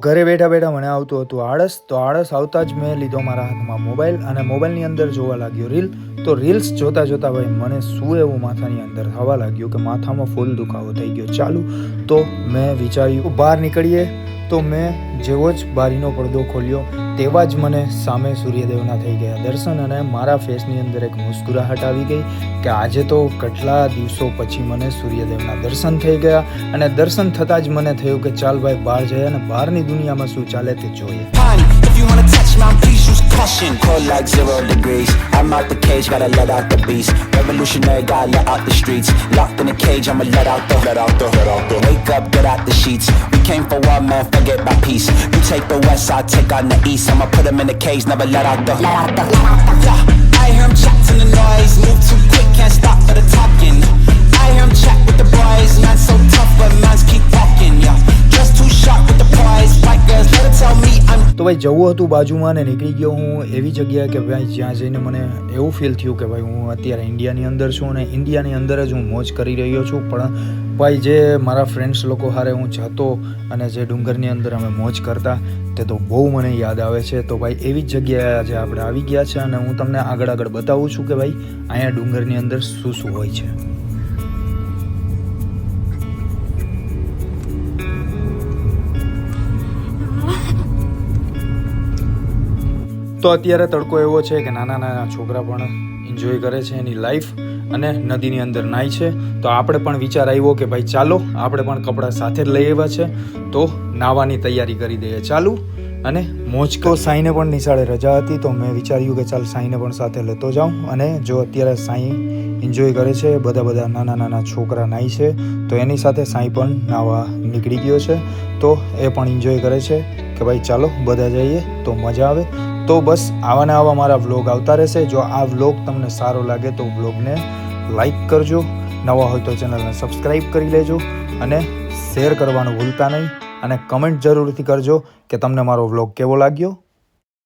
ઘરે બેઠા બેઠા મને આવતું હતું આળસ, તો આળસ આવતા જ મેં લીધો મારા હાથમાં મોબાઈલ અને મોબાઈલની અંદર જોવા લાગ્યો રીલ. તો રીલ્સ જોતા જોતા ભાઈ મને શું એવું માથાની અંદર થવા લાગ્યું કે માથામાં ફૂલ દુખાવો થઈ ગયો. ચાલુ, તો મેં વિચાર્યું, બહાર નીકળીએ. તો મેં જેવો જ બારીનો પડદો ખોલ્યો, તેવા જ મને સામે સૂર્યદેવના થઈ ગયા દર્શન અને મારા ફેસની અંદર એક મુસ્કુરાહટ આવી ગઈ કે આજે તો કેટલા દિવસો પછી મને સૂર્યદેવના દર્શન થઈ ગયા અને દર્શન થતાં જ મને થયું કે ચાલ ભાઈ બહાર જઈએ અને બહારની દુનિયામાં શું ચાલે તે જોઈએ. Wanna touch my please use caution. Cold like zero degrees. I'm out the cage, gotta let out the beast. Revolutionary, gotta let out the streets. Locked in a cage, I'ma let out the let out the let out the. Wake up, get out the sheets. We came for one man, forget my peace. You take the west, I take on the east. I'ma put him in the cage, never let out the let out the let out the. Yeah, I hear him chatting the noise, તો ભાઈ જવું હતું બાજુમાં ને નીકળી ગયો હું એવી જગ્યાએ કે ભાઈ જ્યાં જઈને મને એવું ફીલ થયું કે ભાઈ હું અત્યારે ઇન્ડિયાની અંદર છું અને ઇન્ડિયાની અંદર જ હું મોજ કરી રહ્યો છું. પણ ભાઈ જે મારા ફ્રેન્ડ્સ લોકો હારે હું જતો અને જે ડુંગરની અંદર અમે મોજ કરતા તે તો બહુ મને યાદ આવે છે. તો ભાઈ એવી જ જગ્યાએ આજે આપણે આવી ગયા છે અને હું તમને આગળ આગળ બતાવું છું કે ભાઈ અહીંયા ડુંગરની અંદર શું શું હોય છે. તો અત્યારે તડકો એવો છે કે નાના નાના છોકરા પણ એન્જોય કરે છે એની લાઈફ અને નદીની અંદર નાય છે. તો આપણે પણ વિચાર આવ્યો કે ભાઈ ચાલો, આપણે પણ કપડાં સાથે જ લઈ આવ્યા છે. તો નાવાની તૈયારી કરી દઈએ ચાલુ. અને મોજકો સાંઈને પણ નિશાળે રજા હતી, તો મેં વિચાર્યું કે ચાલ સાંઈને પણ સાથે લેતો જાઉં. અને જો અત્યારે સાંઈ એન્જોય કરે છે, બધા બધા નાના નાના છોકરા નાય છે, તો એની સાથે સાંઈ પણ નાવા નીકળી ગયો છે. તો એ પણ એન્જોય કરે છે કે ભાઈ ચાલો બધા જઈએ, તો મજા આવે. તો બસ આવા ને આવા મારા વ્લોગ આવતા રહેશે. જો આ વ્લોગ તમને સારો લાગે તો વ્લોગને લાઈક કરજો, નવા હોય તો ચેનલને સબસ્ક્રાઈબ કરી લેજો અને શેર કરવાનું ભૂલતા નહીં. અને કમેન્ટ જરૂરથી કરજો કે તમને મારો વ્લોગ કેવો લાગ્યો.